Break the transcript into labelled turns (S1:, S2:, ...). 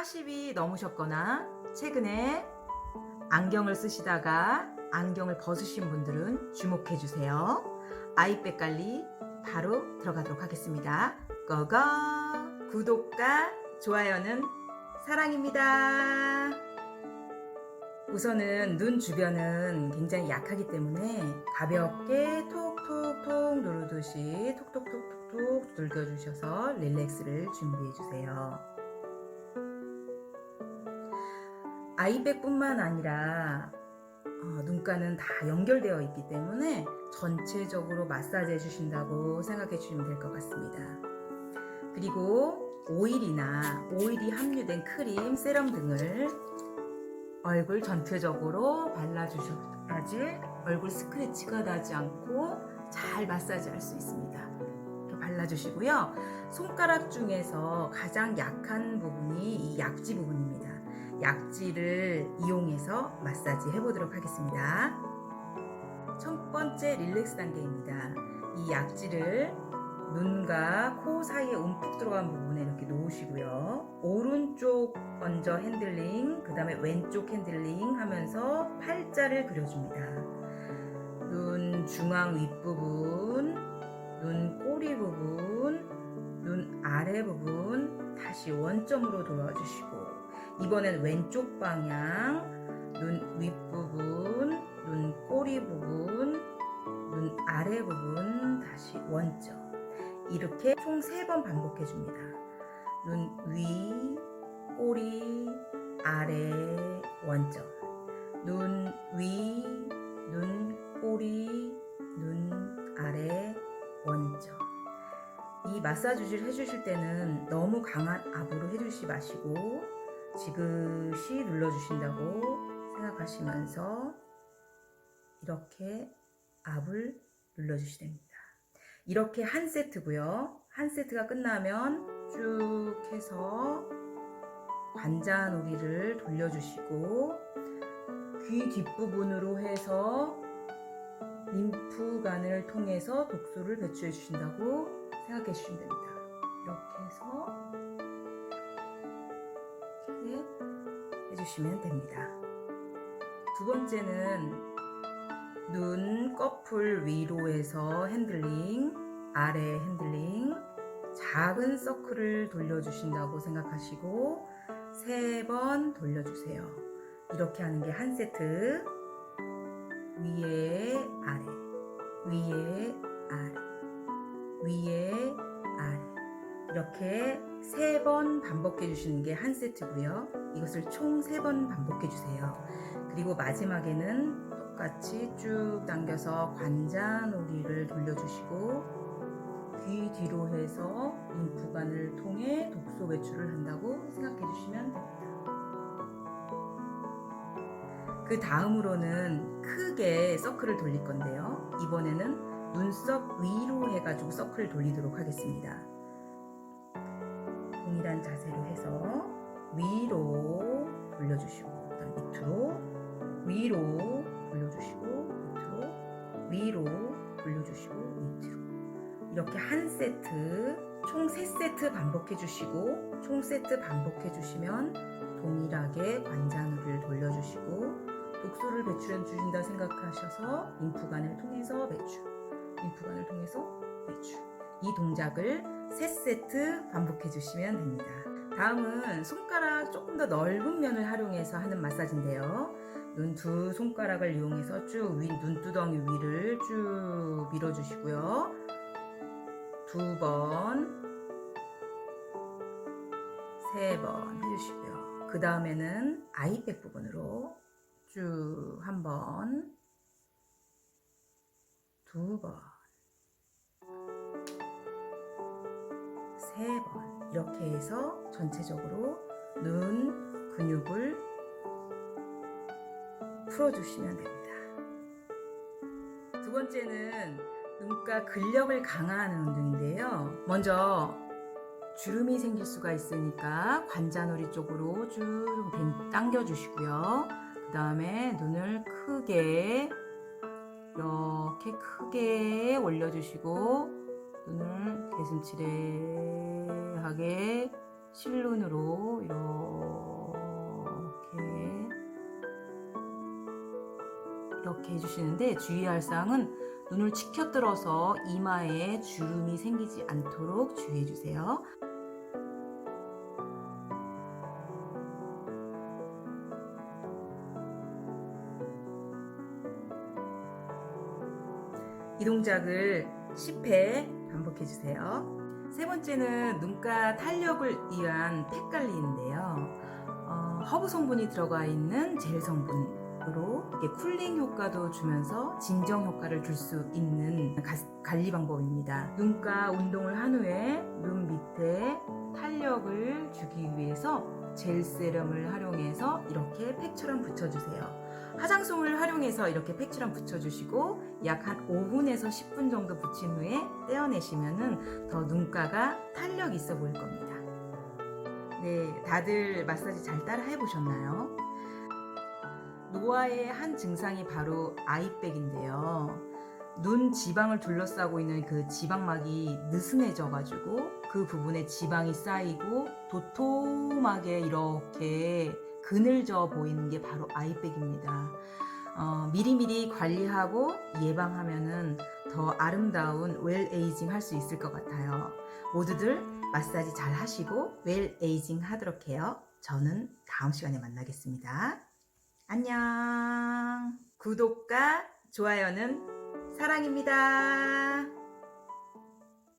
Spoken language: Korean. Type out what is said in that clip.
S1: 40이 넘으셨거나 최근에 안경을 쓰시다가 안경을 벗으신 분들은 주목해 주세요. 아이백 관리 바로 들어가도록 하겠습니다. 고고! 구독과 좋아요는 사랑입니다. 우선은 눈 주변은 굉장히 약하기 때문에 가볍게 톡톡톡 누르듯이 톡톡톡톡톡 눌겨주셔서 릴렉스를 준비해 주세요. 아이백뿐만 아니라 어, 눈가는 다 연결되어 있기 때문에 전체적으로 마사지 해주신다고 생각해 주시면 될 것 같습니다. 그리고 오일이나 오일이 함유된 크림, 세럼 등을 얼굴 전체적으로 발라주셔야지 얼굴 스크래치가 나지 않고 잘 마사지 할 수 있습니다. 발라주시고요. 손가락 중에서 가장 약한 부분이 이 약지 부분입니다. 약지를 이용해서 마사지 해보도록 하겠습니다. 첫 번째 릴렉스 단계입니다. 이 약지를 눈과 코 사이에 움푹 들어간 부분에 이렇게 놓으시고요. 오른쪽 먼저 핸들링, 그 다음에 왼쪽 핸들링 하면서 팔자를 그려줍니다. 눈 중앙 윗부분, 눈 꼬리 부분, 눈 아래 부분 다시 원점으로 돌아주시고 이번엔 왼쪽 방향, 눈 윗부분, 눈 꼬리 부분, 눈 아래 부분 다시 원점. 이렇게 총세번 반복해 줍니다. 눈 위, 꼬리, 아래, 원점. 눈 위, 눈 꼬리, 눈 아래, 원점. 이 마사지를 해주실 때는 너무 강한 압으로 해주시지 마시고 지그시 눌러주신다고 생각하시면서 이렇게 압을 눌러주시면 됩니다. 이렇게 한 세트고요. 한 세트가 끝나면 쭉 해서 관자놀이를 돌려주시고 귀 뒷부분으로 해서 림프관을 통해서 독소를 배출해 주신다고 생각해 주시면 됩니다. 이렇게 해서 이렇게 해주시면 됩니다. 두 번째는 눈 꺼풀 위로 해서 핸들링, 아래 핸들링, 작은 서클을 돌려주신다고 생각하시고 세 번 돌려주세요. 이렇게 하는 게 한 세트. 위에 아래, 위에 아래, 위에 아래. 이렇게 세 번 반복해 주시는 게 한 세트고요. 이것을 총 세 번 반복해 주세요. 그리고 마지막에는 똑같이 쭉 당겨서 관자놀이를 돌려주시고 귀 뒤로 해서 림프관을 통해 독소 배출을 한다고 생각해 주시면 됩니다. 그 다음으로는 크게 서클을 돌릴 건데요. 이번에는 눈썹 위로 해가지고 서클을 돌리도록 하겠습니다. 동일한 자세로 해서 위로 돌려주시고 그다음 밑으로 위로 돌려주시고 밑으로 위로 돌려주시고 밑으로. 이렇게 한 세트 총세 세트 반복해 주시고 총 세트 반복해 주시면 동일하게 관자놀이를 돌려주시고 독소를 배출해 주신다 생각하셔서 림프관을 통해서 배출 림프관을 통해서 배출. 이 동작을 세 세트 반복해 주시면 됩니다. 다음은 손가락 조금 더 넓은 면을 활용해서 하는 마사지인데요. 눈 두 손가락을 이용해서 쭉 위, 눈두덩이 위를 쭉 밀어주시고요. 두 번, 세 번 해주시고요. 그 다음에는 아이백 부분으로 쭉 한 번, 두 번, 세번 이렇게 해서 전체적으로 눈 근육을 풀어주시면 됩니다. 두 번째는 눈가 근력을 강화하는 운동인데요. 먼저 주름이 생길 수가 있으니까 관자놀이 쪽으로 쭉 당겨주시고요. 그 다음에 눈을 크게 이렇게 크게 올려주시고 눈을 개슴츠레 동글동글하게 실눈으로 이렇게 이렇게 해주시는데 주의할 사항은 눈을 치켜 들어서 이마에 주름이 생기지 않도록 주의해 주세요. 이 동작을 10회 반복해 주세요. 세 번째는 눈가 탄력을 위한 팩 관리인데요. 어, 허브 성분이 들어가 있는 젤 성분으로 이렇게 쿨링 효과도 주면서 진정 효과를 줄 수 있는 가- 관리 방법입니다. 눈가 운동을 한 후에 눈 밑에 탄력을 주기 위해서 젤 세럼을 활용해서 이렇게 팩처럼 붙여주세요. 화장솜을 활용해서 이렇게 팩처럼 붙여주시고 약 한 5분에서 10분 정도 붙인 후에 떼어내시면은 더 눈가가 탄력 있어 보일 겁니다. 네, 다들 마사지 잘 따라 해보셨나요? 노화의 한 증상이 바로 아이백인데요. 눈 지방을 둘러싸고 있는 그 지방막이 느슨해져가지고 그 부분에 지방이 쌓이고 도톰하게 이렇게 그늘져 보이는 게 바로 아이백입니다. 어, 미리미리 관리하고 예방하면은 더 아름다운 웰 에이징 할 수 있을 것 같아요. 모두들 마사지 잘 하시고 웰 에이징 하도록 해요. 저는 다음 시간에 만나겠습니다. 안녕. 구독과 좋아요는 사랑입니다.